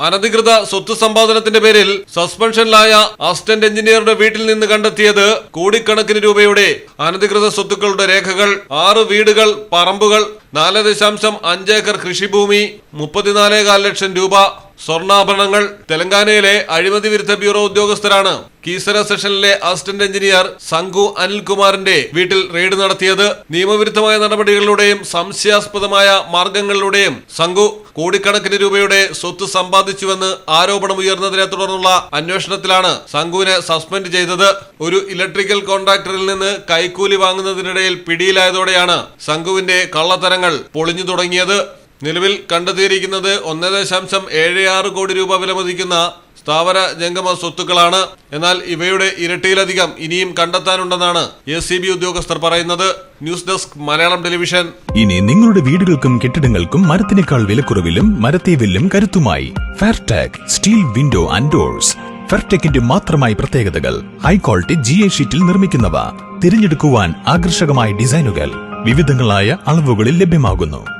അനധികൃത സ്വത്ത് സമ്പാദനത്തിന്റെ പേരിൽ സസ്പെൻഷനിലായ അസിസ്റ്റന്റ് എഞ്ചിനീയറുടെ വീട്ടിൽ നിന്ന് കണ്ടെത്തിയത് കോടിക്കണക്കിന് രൂപയുടെ അനധികൃത സ്വത്തുക്കളുടെ രേഖകൾ ആറ് വീടുകൾ പറമ്പുകൾ നാല് ദശാംശം അഞ്ച് ഏക്കർ കൃഷിഭൂമി മുപ്പത്തിനാലേകാൽ ലക്ഷം രൂപ. സ്വർണാഭരണങ്ങൾ തെലങ്കാനയിലെ അഴിമതി വിരുദ്ധ ബ്യൂറോ ഉദ്യോഗസ്ഥരാണ്. കീസര സെഷനിലെ അസിസ്റ്റന്റ് എഞ്ചിനീയർ സംഘു അനിൽകുമാറിന്റെ വീട്ടിൽ റെയ്ഡ് നടത്തിയത് നിയമവിരുദ്ധമായ നടപടികളിലൂടെയും സംശയാസ്പദമായ മാർഗങ്ങളിലൂടെയും സംഘു കോടിക്കണക്കിന് രൂപയുടെ സ്വത്ത് സമ്പാദിച്ചുവെന്ന് ആരോപണം ഉയർന്നതിനെ തുടർന്നുള്ള അന്വേഷണത്തിലാണ് സംഘുവിനെ സസ്പെൻഡ് ചെയ്തത്. ഒരു ഇലക്ട്രിക്കൽ കോൺട്രാക്ടറിൽ നിന്ന് കൈക്കൂലി വാങ്ങുന്നതിനിടയിൽ പിടിയിലായതോടെയാണ് സംഘുവിന്റെ കള്ളത്തരങ്ങൾ പൊളിഞ്ഞു തുടങ്ങിയത്. നിലവിൽ കണ്ടെത്തിയിരിക്കുന്നത് ഒന്ന് ദശാംശം ഏഴ് ആറ് കോടി രൂപ വിലമതിക്കുന്ന സ്ഥാവര ജംഗമ സ്വത്തുക്കളാണ്. എന്നാൽ ഇവയുടെ ഇരട്ടിയിലധികം ഇനിയും കണ്ടെത്താനുണ്ടെന്നാണ് എസ് സി ബി ഉദ്യോഗസ്ഥർ പറയുന്നത്. News desk Malayalam television. ഇനി നിങ്ങളുടെ വീടുകൾക്കും കെട്ടിടങ്ങൾക്കും മരത്തിനേക്കാൾ വിലക്കുറവിലും മരത്തെ വില്ലും കരുത്തുമായി. Fairtag steel window and doors ഫെയർടെക്കിന്റെ മാത്രമായി പ്രത്യേകതകൾ. ഹൈ ക്വാളിറ്റി ജി എ ഷീറ്റിൽ നിർമ്മിക്കുന്നവ. തിരഞ്ഞെടുക്കുവാൻ ആകർഷകമായ ഡിസൈനുകൾ. വിവിധങ്ങളായ അളവുകളിൽ ലഭ്യമാകുന്നു.